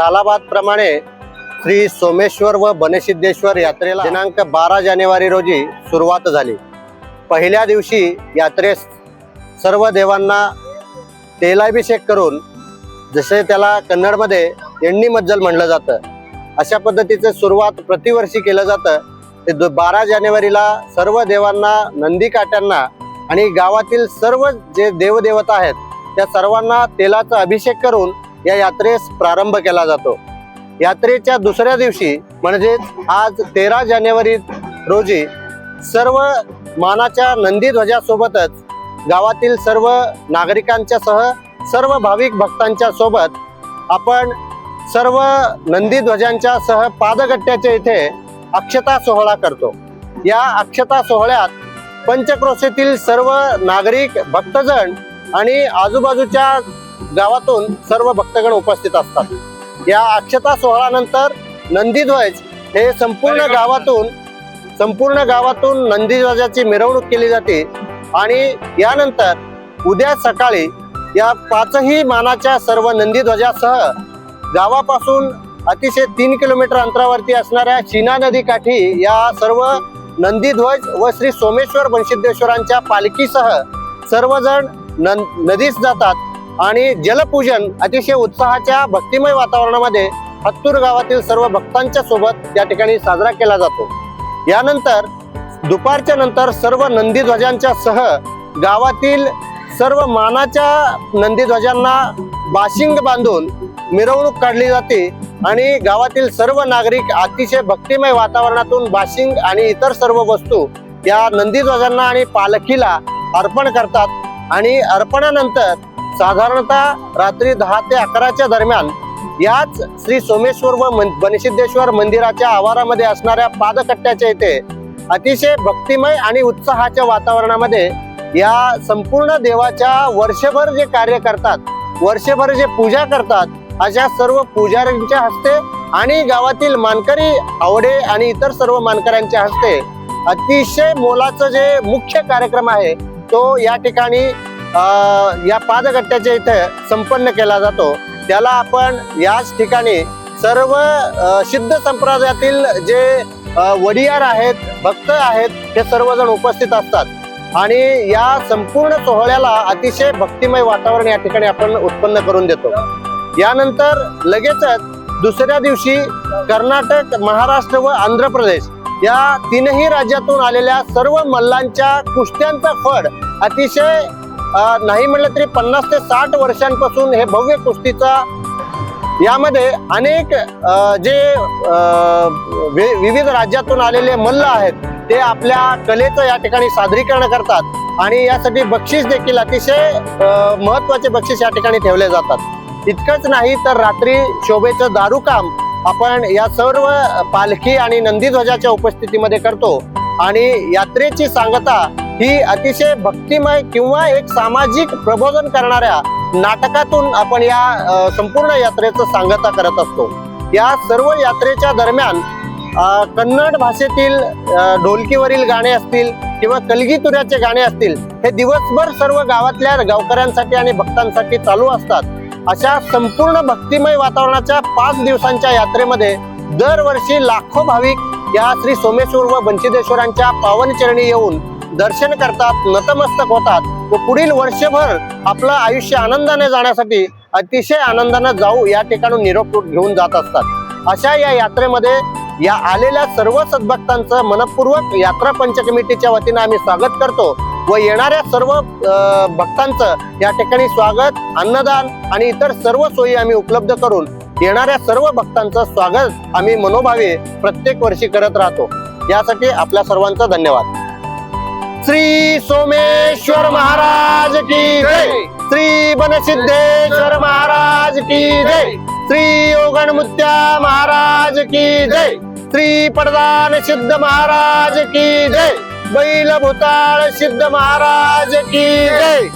तालाबाद प्रमाणे श्री सोमेश्वर व बनसिद्धेश्वर यात्रेला दिनांक बारा जानेवारी रोजी सुरुवात झाली. पहिल्या दिवशी यात्रेस सर्व देवांना तेलाभिषेक करून जसे त्याला कन्नडमध्ये एण्णी मज्जल म्हणलं जातं अशा पद्धतीचं सुरुवात प्रतिवर्षी केलं जातं. ते दो बारा जानेवारीला सर्व देवांना नंदीकाट्यांना आणि गावातील सर्व जे देवदेवता आहेत त्या सर्वांना तेलाचा अभिषेक करून या यात्रेस प्रारंभ केला जातो. यात्रेच्या दुसऱ्या दिवशी म्हणजेच आज तेरा जानेवारी रोजी सर्व मानाच्या नंदी ध्वजासोबतच गावातील सर्व नागरिकांच्या सह सर्व भाविक भक्तांच्या सोबत आपण सर्व नंदी ध्वजांच्या सह पादगट्ट्याच्या इथे अक्षता सोहळा करतो. या अक्षता सोहळ्यात पंचक्रोशीतील सर्व नागरिक भक्तजण आणि आजूबाजूच्या गावातून सर्व भक्तगण उपस्थित असतात. या अक्षता सोहळ्यानंतर नंदीध्वज हे संपूर्ण गावातून संपूर्ण गावातून नंदीध्वजाची मिरवणूक केली जाते. आणि यानंतर उद्या सकाळी या पाचही मानाच्या सर्व नंदीध्वजासह गावापासून अतिशय तीन किलोमीटर अंतरावरती असणाऱ्या शिना नदी काठी या सर्व नंदीध्वज व श्री सोमेश्वर बनसिद्धेश्वरांच्या पालखीसह सर्वजण नदीस जातात. आणि जलपूजन अतिशय उत्साहाच्या भक्तिमय वातावरणामध्ये हत्तूर गावातील सर्व भक्तांच्या सोबत या ठिकाणी साजरा केला जातो. यानंतर दुपारच्या नंतर सर्व नंदीध्वजांच्या सह गावातील सर्व मानाच्या नंदीध्वजांना बाशिंग बांधून मिरवणूक काढली जाते आणि गावातील सर्व नागरिक अतिशय भक्तिमय वातावरणातून बाशिंग आणि इतर सर्व वस्तू या नंदीध्वजांना आणि पालखीला अर्पण करतात. आणि अर्पणानंतर साधारणतः रात्री दहा ते अकराच्या दरम्यान याच श्री सोमेश्वर व मन- बनसिद्धेश्वर मंदिराच्या आवारामध्ये असणाऱ्या पादकट्ट्याच्या इथे अतिशय भक्तिमय आणि उत्साहाच्या वातावरणामध्ये या संपूर्ण देवाच्या वर्षभर जे कार्य करतात वर्षभर जे पूजा करतात अशा सर्व पुजाऱ्यांच्या हस्ते आणि गावातील मानकरी आवडे आणि इतर सर्व मानकऱ्यांच्या हस्ते अतिशय मोलाचं जे मुख्य कार्यक्रम आहे तो या ठिकाणी या पादगट्ट्याच्या इथं संपन्न केला जातो. त्याला आपण याच ठिकाणी सर्व सिद्ध संप्रदायातील जे वडियार आहेत भक्त आहेत हे सर्वजण उपस्थित असतात. आणि या संपूर्ण सोहळ्याला अतिशय भक्तिमय वातावरण या ठिकाणी आपण उत्पन्न करून देतो. यानंतर लगेचच दुसऱ्या दिवशी कर्नाटक महाराष्ट्र व आंध्र प्रदेश या तीनही राज्यातून आलेल्या सर्व मल्लांच्या कुस्त्यांचा फड अतिशय नाही म्हटलं तरी पन्नास ते साठ वर्षांपासून हे भव्य कुस्तीचा यामध्ये अनेक जे वि- विविध राज्यातून आलेले मल्ल आहेत ते आपल्या कलेचं या ठिकाणी सादरीकरण करतात आणि यासाठी बक्षीस देखील अतिशय महत्त्वाचे बक्षीस या ठिकाणी ठेवले जातात. इतकंच नाही तर रात्री शोभेचं दारूकाम आपण या सर्व पालखी आणि नंदीध्वजाच्या उपस्थितीमध्ये करतो आणि यात्रेची सांगता ही अतिशय भक्तिमय किंवा एक सामाजिक प्रबोधन करणाऱ्या नाटकातून आपण या संपूर्ण यात्रेचं सांगता करत असतो. या सर्व यात्रेच्या दरम्यान कन्नड भाषेतील ढोलकीवरील गाणे असतील किंवा कलगीतुऱ्याचे गाणे असतील हे दिवसभर सर्व गावातल्या गावकऱ्यांसाठी आणि भक्तांसाठी चालू असतात. अशा संपूर्ण भक्तिमय वातावरणाच्या पाच दिवसांच्या यात्रेमध्ये दरवर्षी लाखो भाविक या श्री सोमेश्वर व बंचिदेश्वरांच्या पावनचरणी येऊन दर्शन करतात नतमस्तक होतात. व पुढील वर्षभर आपलं आयुष्य आनंदाने जाण्यासाठी अतिशय आनंदाने जाऊ या ठिकाणून निरोप घेऊन जात असतात. अशा या यात्रेमध्ये या आलेल्या सर्व सद्भक्तांचं मनपूर्वक यात्रा पंच कमिटीच्या वतीनं आम्ही स्वागत करतो व येणाऱ्या सर्व भक्तांचं या ठिकाणी स्वागत अन्नदान आणि इतर सर्व सोयी आम्ही उपलब्ध करून येणाऱ्या सर्व भक्तांचं स्वागत आम्ही मनोभावे प्रत्येक वर्षी करत राहतो. यासाठी आपल्या सर्वांचा धन्यवाद. श्री सोमेश्वर महाराज की जय। श्री बन सिद्धेश्वर महाराज की जय। श्री योगणमुत्या महाराज की जय। श्री प्रधान सिद्ध महाराज की जय। बैल भूताल सिद्ध महाराज की जय।